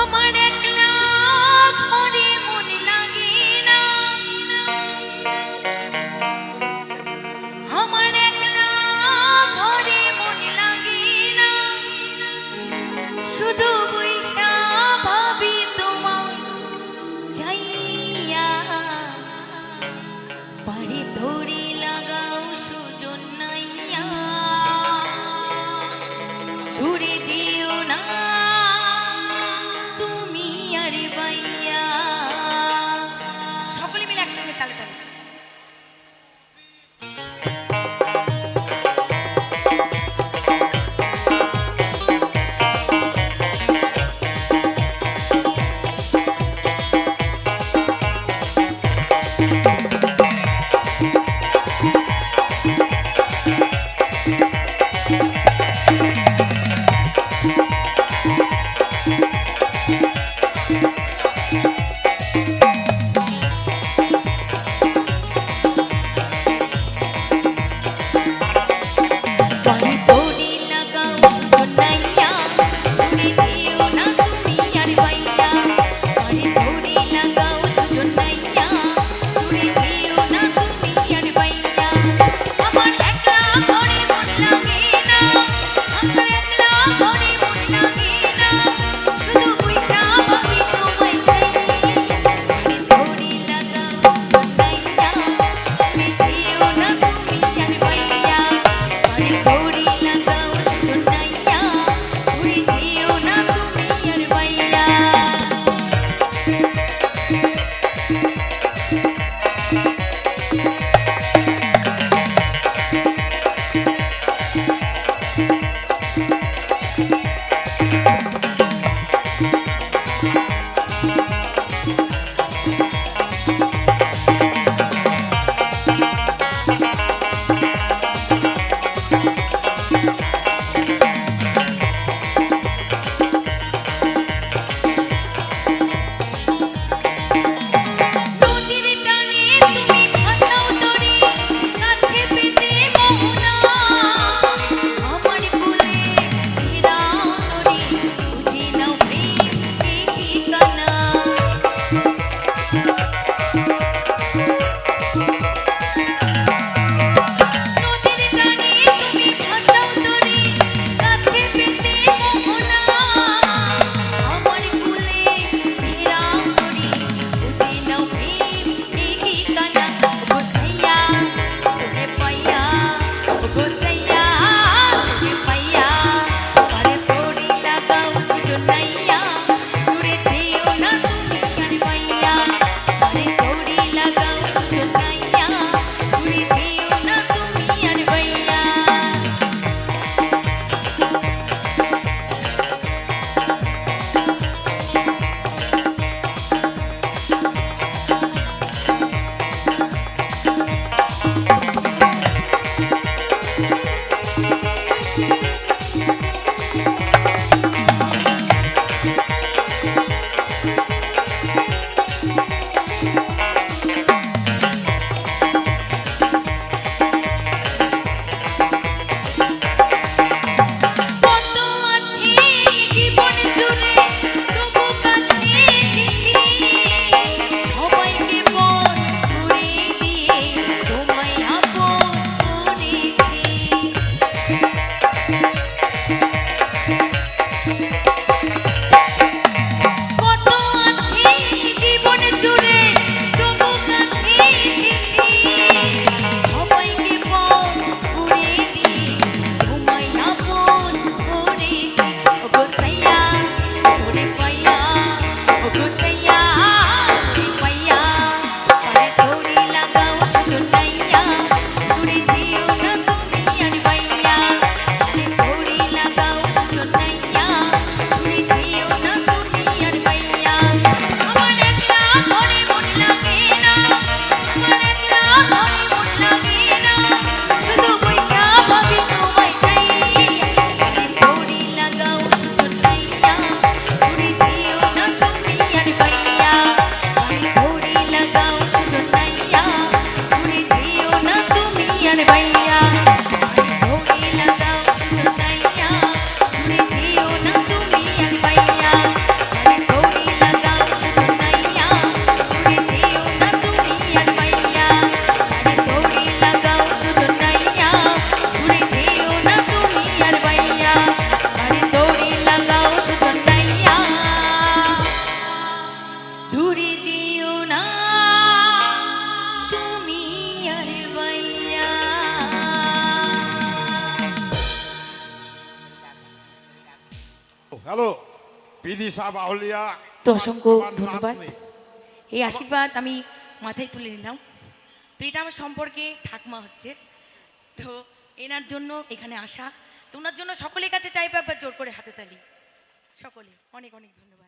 আমার একলা ঘরে মন লাগে না। আমার একলা ঘরে মন লাগে না। শুধু বৈশা ভাবি পারে হ্যালো বিদিশা বাহুলিয়া তো অসংখ্য ধন্যবাদ। এই আশীর্বাদ আমি মাথায় তুলে নিলাম। তো এটা আমার সম্পর্কে ঠাকমা হচ্ছে। তো এনার জন্য এখানে আসা। তো ওনার জন্য সকলের কাছে চাইবে একবার জোর করে হাতে তালি। সকলে অনেক অনেক ধন্যবাদ।